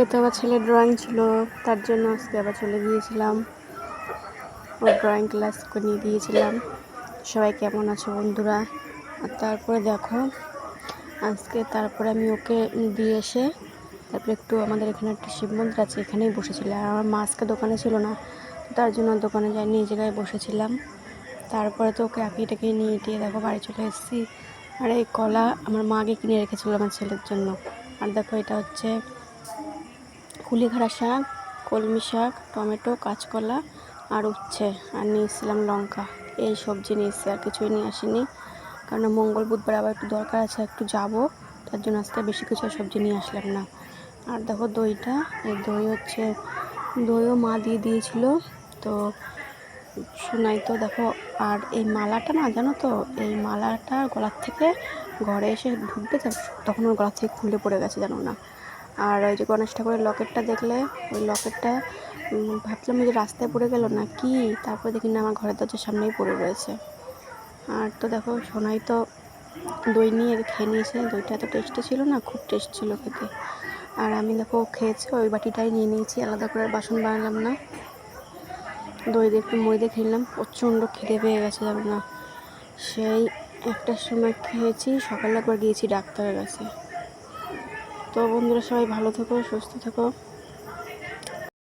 আজকে তো আমার ছেলে ড্রয়িং ছিল, তার জন্য আজকে আবার চলে গিয়েছিলাম। ও ড্রয়িং ক্লাস নিয়ে গিয়েছিলাম। সবাই কেমন আছো বন্ধুরা? আর তারপরে দেখো, আজকে তারপরে আমি ওকে দিয়ে এসে তারপরে একটু আমাদের এখানে একটা শিব মন্দির আছে, এখানেই বসেছিলাম। আর আমার মা দোকানে ছিল না তার জন্য দোকানে যাই এই জায়গায় বসেছিলাম। তারপরে তো ওকে আঁকিয়ে টাকিয়ে নিয়ে টিয়ে দেখো বাড়ি চলে এসেছি। আর এই কলা আমার মা আগে কিনে রেখেছিল আমার ছেলের জন্য। আর দেখো এটা হচ্ছে কুলিখাড়া শাক, কলমি শাক, টমেটো, কাঁচকলা আর উচ্ছে। আর নিয়েছিলাম লঙ্কা। এই সবজি নিয়েছি, আর কিছুই নিয়ে আসিনি। কারণ মঙ্গল, বুধবার আবার একটু দরকার আছে, একটু যাব। তার জন্য আজকে বেশি কিছু সবজি নিয়ে আসলাম না। আর দেখো দইটা, এই দই হচ্ছে দইও মা দিয়ে দিয়েছিল। তো শোনাই তো, দেখো, আর এই মালাটা না, জানো তো, এই মালাটা গলার থেকে ঘরে এসে ঢুকবে, তখন ওর গলা থেকে খুলে পড়ে গেছে, জানো না। আর ওই যে গণেশ ঠাকুরের লকেটটা দেখলে ওই লকেটটা উম, ভাবলাম যে রাস্তায় পড়ে গেল না কি? তারপরে দেখি না আমার ঘরের দরজার সামনেই পড়ে রয়েছে। আর তো দেখো সোনাই তো দই নিয়ে খেয়ে নিয়েছে। দইটা এত টেস্টি ছিল না খুব টেস্ট ছিল খেতে। আর আমি দেখো খেয়েছে ওই বাটিটাই নিয়ে নিয়েছি আলাদা করে বাসন বানালাম না। দই দিয়ে একটু মই দিয়ে খেলাম প্রচণ্ড খিদে পেয়ে গেছে জানো না। সেই একটার সময় খেয়েছি সকালে একবার গিয়েছি ডাক্তারের কাছে। তো বন্ধুরা সবাই ভালো থেকো সুস্থ থেকো।